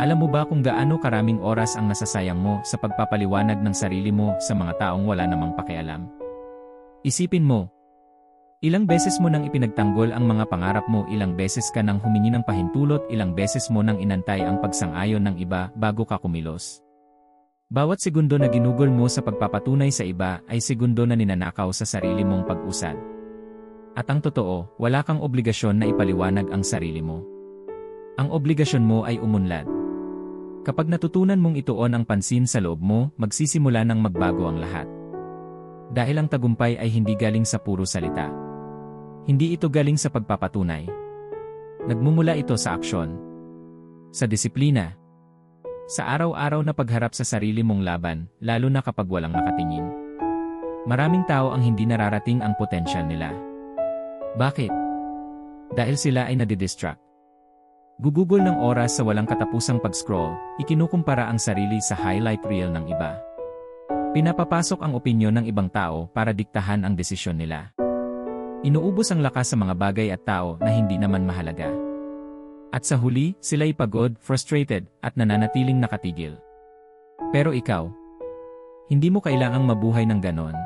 Alam mo ba kung gaano karaming oras ang nasasayang mo sa pagpapaliwanag ng sarili mo sa mga taong wala namang pakialam? Isipin mo, ilang beses mo nang ipinagtanggol ang mga pangarap mo, ilang beses ka nang humingi ng pahintulot, ilang beses mo nang inantay ang pagsang-ayon ng iba bago ka kumilos. Bawat segundo na ginugol mo sa pagpapatunay sa iba ay segundo na ninanakaw sa sarili mong pag-usad. At ang totoo, wala kang obligasyon na ipaliwanag ang sarili mo. Ang obligasyon mo ay umunlad. Kapag natutunan mong ituon ang pansin sa loob mo, magsisimula ng magbago ang lahat. Dahil ang tagumpay ay hindi galing sa puro salita. Hindi ito galing sa pagpapatunay. Nagmumula ito sa aksyon. Sa disiplina. Sa araw-araw na pagharap sa sarili mong laban, lalo na kapag walang nakatingin. Maraming tao ang hindi nararating ang potensyal nila. Bakit? Dahil sila ay nadidistract. Gugugol ng oras sa walang katapusang pag-scroll, ikinukumpara ang sarili sa highlight reel ng iba. Pinapapasok ang opinyon ng ibang tao para diktahan ang desisyon nila. Inuubos ang lakas sa mga bagay at tao na hindi naman mahalaga. At sa huli, sila'y pagod, frustrated, at nananatiling nakatigil. Pero ikaw, hindi mo kailangang mabuhay ng ganon.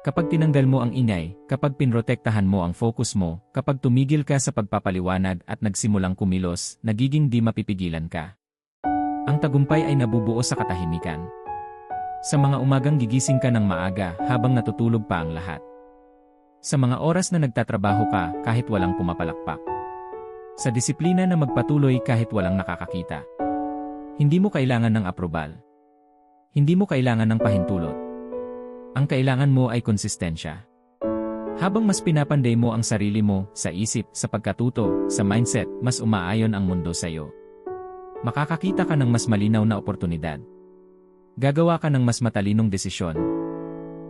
Kapag tinanggal mo ang ingay, kapag pinrotektahan mo ang focus mo, kapag tumigil ka sa pagpapaliwanag at nagsimulang kumilos, nagiging di mapipigilan ka. Ang tagumpay ay nabubuo sa katahimikan. Sa mga umagang gigising ka ng maaga habang natutulog pa ang lahat. Sa mga oras na nagtatrabaho ka kahit walang pumapalakpak. Sa disiplina na magpatuloy kahit walang nakakakita. Hindi mo kailangan ng aprobal. Hindi mo kailangan ng pahintulot. Ang kailangan mo ay konsistensya. Habang mas pinapanday mo ang sarili mo sa isip, sa pagkatuto, sa mindset, mas umaayon ang mundo sa iyo. Makakakita ka ng mas malinaw na oportunidad. Gagawa ka ng mas matalinong desisyon.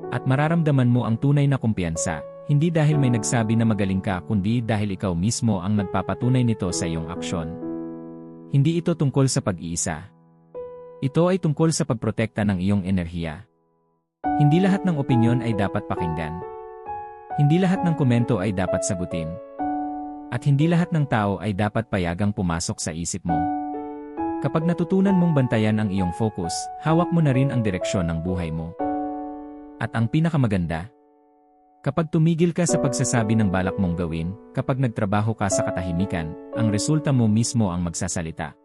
At mararamdaman mo ang tunay na kumpiyansa, hindi dahil may nagsabi na magaling ka kundi dahil ikaw mismo ang nagpapatunay nito sa iyong aksyon. Hindi ito tungkol sa pag-iisa. Ito ay tungkol sa pagprotekta ng iyong enerhiya. Hindi lahat ng opinyon ay dapat pakinggan. Hindi lahat ng komento ay dapat sagutin. At hindi lahat ng tao ay dapat payagang pumasok sa isip mo. Kapag natutunan mong bantayan ang iyong focus, hawak mo na rin ang direksyon ng buhay mo. At ang pinakamaganda, kapag tumigil ka sa pagsasabi ng balak mong gawin, kapag nagtrabaho ka sa katahimikan, ang resulta mo mismo ang magsasalita.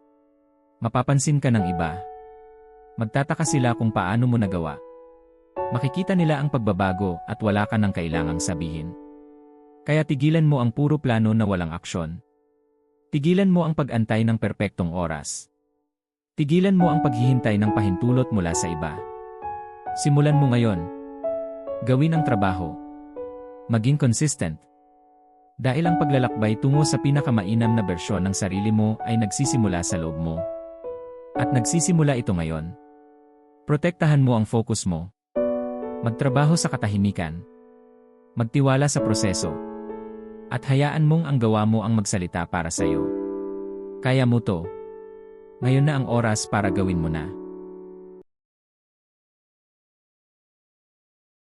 Mapapansin ka ng iba. Magtataka sila kung paano mo nagawa. Makikita nila ang pagbabago at wala ka nang kailangang sabihin. Kaya tigilan mo ang puro plano na walang aksyon. Tigilan mo ang pag-antay ng perpektong oras. Tigilan mo ang paghihintay ng pahintulot mula sa iba. Simulan mo ngayon. Gawin ang trabaho. Maging consistent. Dahil ang paglalakbay tungo sa pinakamainam na bersyon ng sarili mo ay nagsisimula sa loob mo. At nagsisimula ito ngayon. Protektahan mo ang focus mo. Magtrabaho sa katahimikan. Magtiwala sa proseso. At hayaan mong ang gawa mo ang magsalita para sa iyo. Kaya mo to. Ngayon na ang oras para gawin mo na.